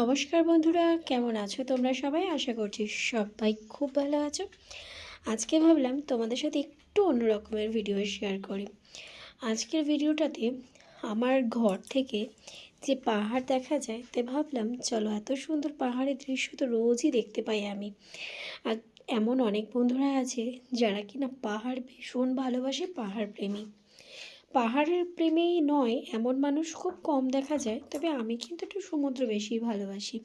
নমস্কার বন্ধুরা, কেমন আছো তোমরা সবাই? আশা করছি সবাই খুব ভালো আছো। আজকে ভাবলাম তোমাদের সাথে একটু অন্য রকমের ভিডিও শেয়ার করি। আজকের ভিডিওটাতে আমার ঘর থেকে যে পাহাড় দেখা যায় তাই ভাবলাম চলো এত সুন্দর পাহাড়ের দৃশ্য তো রোজই দেখতে পাই আমি। এমন অনেক বন্ধুরা আছে যারা কিনা পাহাড় ভীষণ ভালোবাসে, পাহাড় প্রেমী। পাহাড়ের প্রেমেই নয়, এমন মানুষ খুব কম দেখা যায়, তবে আমি কিন্তু একটু সমুদ্র বেশি ভালোবাসি।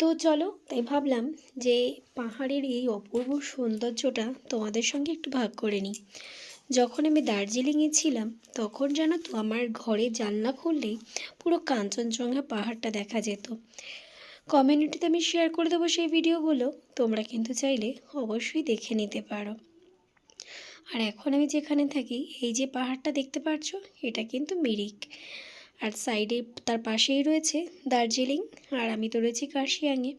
তো চলো, তাই ভাবলাম যে পাহাড়ের এই অপূর্ব সৌন্দর্যটা তোমাদের সঙ্গে একটু ভাগ করে নিই। যখন আমি দার্জিলিংয়ে ছিলাম, তখন জানো তো আমার ঘরে জানলা খুললেই পুরো কাঞ্চনজঙ্ঘা পাহাড়টা দেখা যেত। কমিউনিটিতে আমি শেয়ার করে দেবো সেই ভিডিওগুলো, তোমরা কিন্তু চাইলে অবশ্যই দেখে নিতে পারো। আর এখন আমি যেখানে থাকি, এই যে পাহাড়টা দেখতে পাচ্ছ এটা কিন্তু মিরিক। আর সাইডে তার পাশেই রয়েছে দার্জিলিং, আর আমি তো রয়েছি কার্শিয়াংয়ে।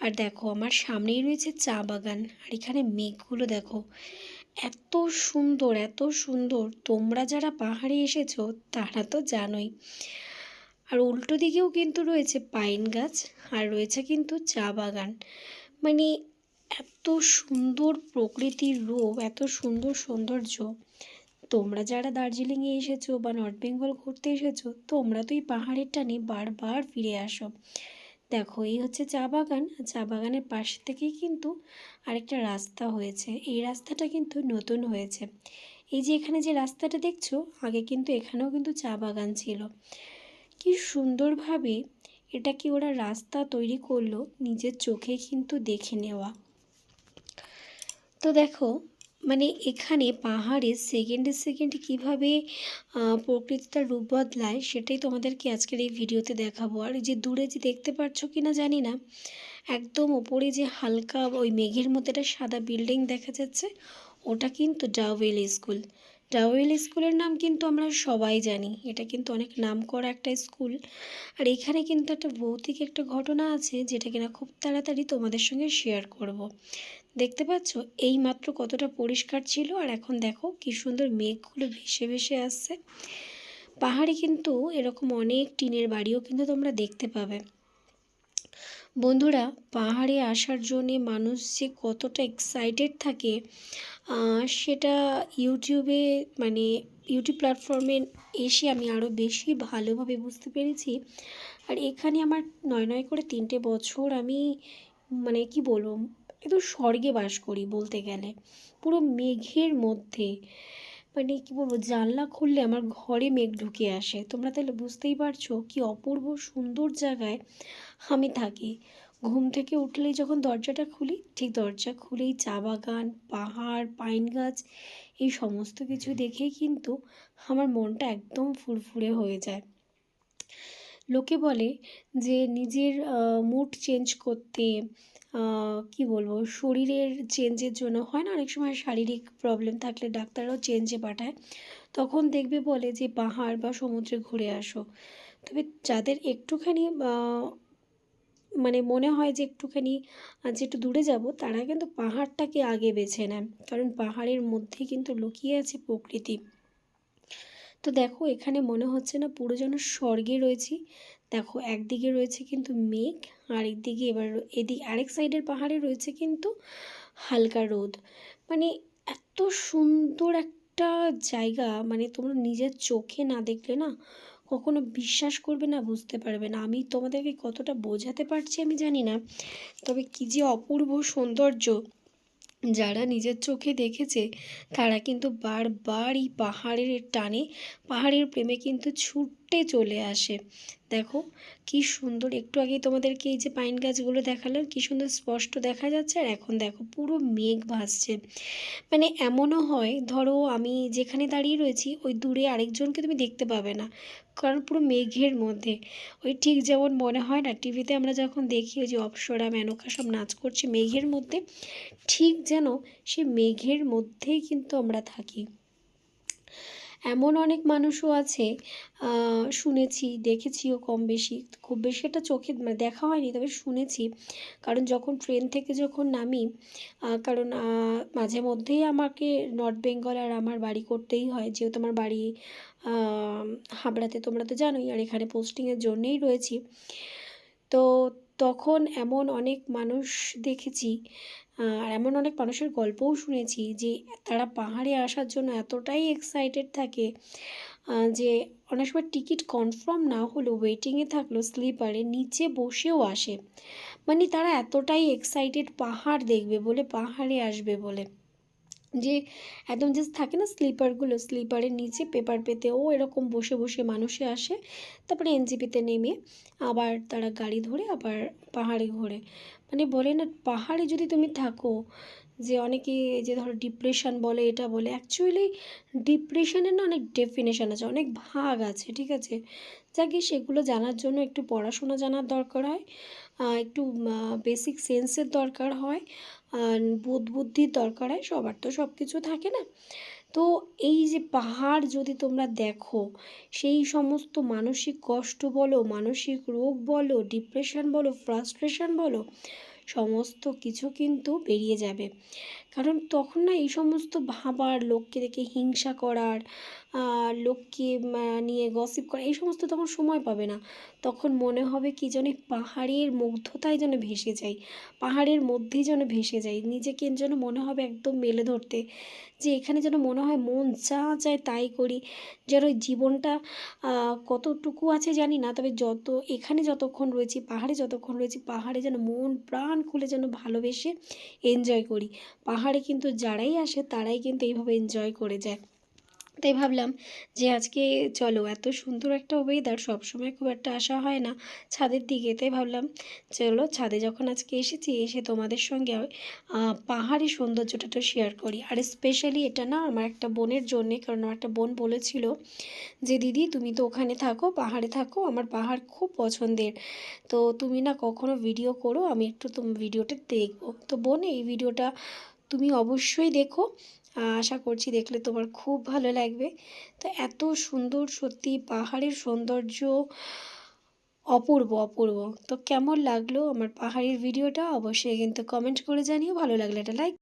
আর দেখো, আমার সামনেই রয়েছে চা বাগান, আর এখানে মেঘগুলো দেখো, এত সুন্দর এত সুন্দর। তোমরা যারা পাহাড়ে এসেছ, তারা তো জানোই। আর উল্টো দিকেও কিন্তু রয়েছে পাইন গাছ, আর রয়েছে কিন্তু চা বাগান। মানে এত সুন্দর প্রকৃতির রূপ, এত সুন্দর সৌন্দর্য। তোমরা যারা দার্জিলিংয়ে এসেছ বা নর্থ বেঙ্গল ঘুরতে এসেছ, তোমরা তো এই পাহাড়ের টানে বারবার ফিরে আসো। দেখো, এই হচ্ছে চা বাগান। চা বাগানের পাশ থেকেই কিন্তু আরেকটা রাস্তা হয়েছে। এই রাস্তাটা কিন্তু নতুন হয়েছে। এই যে এখানে যে রাস্তাটা দেখছ, আগে কিন্তু এখানেও কিন্তু চা বাগান ছিল। কি সুন্দরভাবে এটা কি ওরা রাস্তা তৈরি করল, নিজের চোখে কিন্তু দেখে নেওয়া। তো দেখো মানে এখানে পাহাড়ে সেকেন্ডে সেকেন্ড কীভাবে প্রকৃতিটা রূপ বদলায় সেটাই তোমাদেরকে আজকের এই ভিডিওতে দেখাবো। আর যে দূরে যে দেখতে পাচ্ছ কি না জানি না, একদম ওপরে যে হালকা ওই মেঘের মধ্যে একটা সাদা বিল্ডিং দেখা যাচ্ছে, ওটা কিন্তু ডাওয়েল স্কুল ডাওয়েল স্কুলের নাম কিন্তু আমরা সবাই জানি। এটা কিন্তু অনেক নাম করা একটা স্কুল। আর এখানে কিন্তু একটা ভৌতিক একটা ঘটনা আছে, যেটা কিনা খুব তাড়াতাড়ি তোমাদের সঙ্গে শেয়ার করব। দেখতে পাচ্ছ? এই মাত্র কতটা পরিষ্কার ছিল, আর এখন দেখো কি সুন্দর মেঘগুলো ভেসে ভেসে আসছে। পাহাড়ে কিন্তু এরকম অনেক টিনের বাড়িও কিন্তু তোমরা দেখতে পাবে। বন্ধুরা, পাহাড়ে আসার জন্যে মানুষ যে কতটা এক্সাইটেড থাকে সেটা ইউটিউবে মানে ইউটিউব প্ল্যাটফর্মে এসে আমি আরও বেশি ভালোভাবে বুঝতে পেরেছি। আর এখানে আমার নয় নয় করে তিনটে বছর আমি মানে কি বলব, একদম স্বর্গে বাস করি বলতে গেলে। পুরো মেঘের মধ্যে। মানে কি বলব, জানলা খুললে আমার ঘরে মেঘ ঢুকে আসে। তোমরা তাহলে বুঝতেই পারছ কি অপূর্ব সুন্দর জায়গায় আমি থাকি। ঘুম থেকে উঠলেই যখন দরজাটা খুলি, ঠিক দরজা খুলেই চা বাগান, পাহাড়, পাইন গাছ, এই সমস্ত কিছু দেখেই কিন্তু আমার মনটা একদম ফুরফুরে হয়ে যায়। লোকে বলে যে নিজের মুড চেঞ্জ করতে কি বলব, শরীরের চেঞ্জের জন্য, হয় না, অনেক সময় শারীরিক প্রবলেম থাকলে ডাক্তাররাও চেঞ্জে পাঠায়, তখন দেখবে বলে যে পাহাড় বা সমুদ্রে ঘুরে আসো। তবে যাদের একটুখানি মানে মনে হয় যে একটুখানি যে একটু দূরে যাব, তারা কিন্তু পাহাড়টাকে আগে বেছে নেয়। কারণ পাহাড়ের মধ্যে কিন্তু লুকিয়ে আছে প্রকৃতি। তো দেখো এখানে মনে হচ্ছে না পুরো যেন স্বর্গে রয়েছি। দেখো একদিকে রয়েছে কিন্তু মেঘ আরেক দিকে এবার এদিক আরেক সাইডের পাহাড়ে রয়েছে কিন্তু হালকা রোদ। মানে এত সুন্দর একটা জায়গা মানে তোমরা নিজের চোখে না দেখলে না কখনো বিশ্বাস করবে না, বুঝতে পারবে না। আমি তোমাদেরকে কতটা বোঝাতে পারছি আমি জানি না, তবে কী যে অপূর্ব সৌন্দর্য। যারা নিজের চোখে দেখেছে, তারা কিন্তু বারবার এই পাহাড়ের টানে, পাহাড়ের প্রেমে কিন্তু ছুটে চলে আসে। দেখো, কি সুন্দর। একটু আগেই তোমাদেরকে এই যে পাইন গাছগুলো দেখালাম, কি সুন্দর স্পষ্ট দেখা যাচ্ছে। আর এখন দেখো, পুরো মেঘ ভাসছে। মানে এমনও হয়, ধরো আমি যেখানে দাঁড়িয়ে রয়েছি, ওই দূরে আরেকজনকে তুমি দেখতে পাবে না। কারণ পুরো মেঘের মধ্যে। ওই ঠিক যেমন মনে হয় না, টিভিতে আমরা যখন দেখি ওই যে অপসরা, মেনকা সব নাচ করছে মেঘের মধ্যে, ঠিক যেন সে মেঘের মধ্যেই কিন্তু আমরা থাকি। এমন অনেক মানুষও আছে শুনেছি, দেখেছিও কম বেশি। খুব বেশি একটা চোখে মানে দেখা হয়নি, তবে শুনেছি। কারণ যখন ট্রেন থেকে যখন নামি কারণ মাঝে মধ্যেই আমাকে নর্থ বেঙ্গল আর আমার বাড়ি করতেই হয়। যেহেতু আমার বাড়ি হাবড়াতে, তোমরা তো জানোই, আর এখানে পোস্টিংয়ের জন্যেই রয়েছি। তো তখন এমন অনেক মানুষ দেখেছি আর এমন অনেক মানুষের গল্পও শুনেছি যে তারা পাহাড়ে আসার জন্য এতটাই এক্সাইটেড থাকে যে অনেক সময় টিকিট কনফার্ম না হলেও ওয়েটিংয়ে থাকল স্লিপারে নিচে বসেও আসে। মানে তারা এতটাই এক্সাইটেড পাহাড় দেখবে বলে, পাহাড়ে আসবে বলে। যে একদম যে থাকে না স্লিপারগুলো স্লিপারের নিচে পেপার পেতেও এরকম বসে বসে মানুষে আসে। তারপরে এনজিপিতে নেমে আবার তারা গাড়ি ধরে আবার পাহাড়ে ঘোরে। মানে বলে না, পাহাড়ে যদি তুমি থাকো, যে অনেকে যে ধরো ডিপ্রেশন বলে, এটা বলে অ্যাকচুয়ালি ডিপ্রেশনের না অনেক ডেফিনেশন আছে, অনেক ভাগ আছে, ঠিক আছে? যাকে সেগুলো জানার জন্য একটু পড়াশোনা জানার দরকার হয় একটু বেসিক সেন্সের দরকার হয়। বোধ বুদ্ধির দরকার হয় সবার তো সব কিছু থাকে না। তো এই যে পাহাড় যদি তোমরা দেখো, সেই সমস্ত মানসিক কষ্ট বলো, মানসিক রোগ বলো ডিপ্রেশন বলো ফ্রাস্ট্রেশন বলো, সমস্ত কিছু কিন্তু বেরিয়ে যাবে। কারণ তখন না এই সমস্ত ভাবার, লোককে দেখে হিংসা করার লোককে নিয়ে গসিপ করা, এই সমস্ত তখন সময় পাবে না। তখন মনে হবে কি যেন পাহাড়ের মুগ্ধতায় যেন ভেসে যাই পাহাড়ের মধ্যেই যেন ভেসে যাই নিজেকে যেন মনে হবে একদম মেলে ধরতে, যে এখানে যেন মনে হয় মন যা চায় তাই করি। যেন জীবনটা কতটুকু আছে জানি না, তবে যত, এখানে যতক্ষণ রয়েছি, পাহাড়ে যতক্ষণ রয়েছি, পাহাড়ে যেন মন, প্রাণ খুলে যেন ভালোবেসে এনজয় করি। পাহাড়ে কিন্তু যারাই আসে, তারাই কিন্তু এইভাবে এনজয় করে যায়। তাই ভাবলাম যে আজকে চলো, এত সুন্দর একটা ওয়েদার সবসময় খুব একটা আসা হয় না ছাদের দিকে। তাই ভাবলাম, চলো ছাদে যখন আজকে এসেছি, এসে তোমাদের সঙ্গে পাহাড়ি সৌন্দর্যটা তো শেয়ার করি। আর স্পেশালি এটা না আমার একটা বোনের জন্যে, কারণ আমার একটা বোন বলেছিল যে, দিদি, তুমি তো ওখানে থাকো, পাহাড়ে থাকো, আমার পাহাড় খুব পছন্দের। তো তুমি না কখনো ভিডিও করো, আমি একটু তুমি ভিডিওটা দেখব। তো বোন, এই ভিডিওটা তুমি অবশ্যই দেখো। আশা করছি দেখলে তোমার খুব ভালো লাগবে। তো এত সুন্দর সত্যি পাহাড়ের সৌন্দর্য অপূর্ব অপূর্ব। তো কেমন লাগল আমার পাহাড়ের ভিডিওটা? অবশ্যই কিন্তু কমেন্ট করে জানিও, ভালো লাগলে এটা লাইক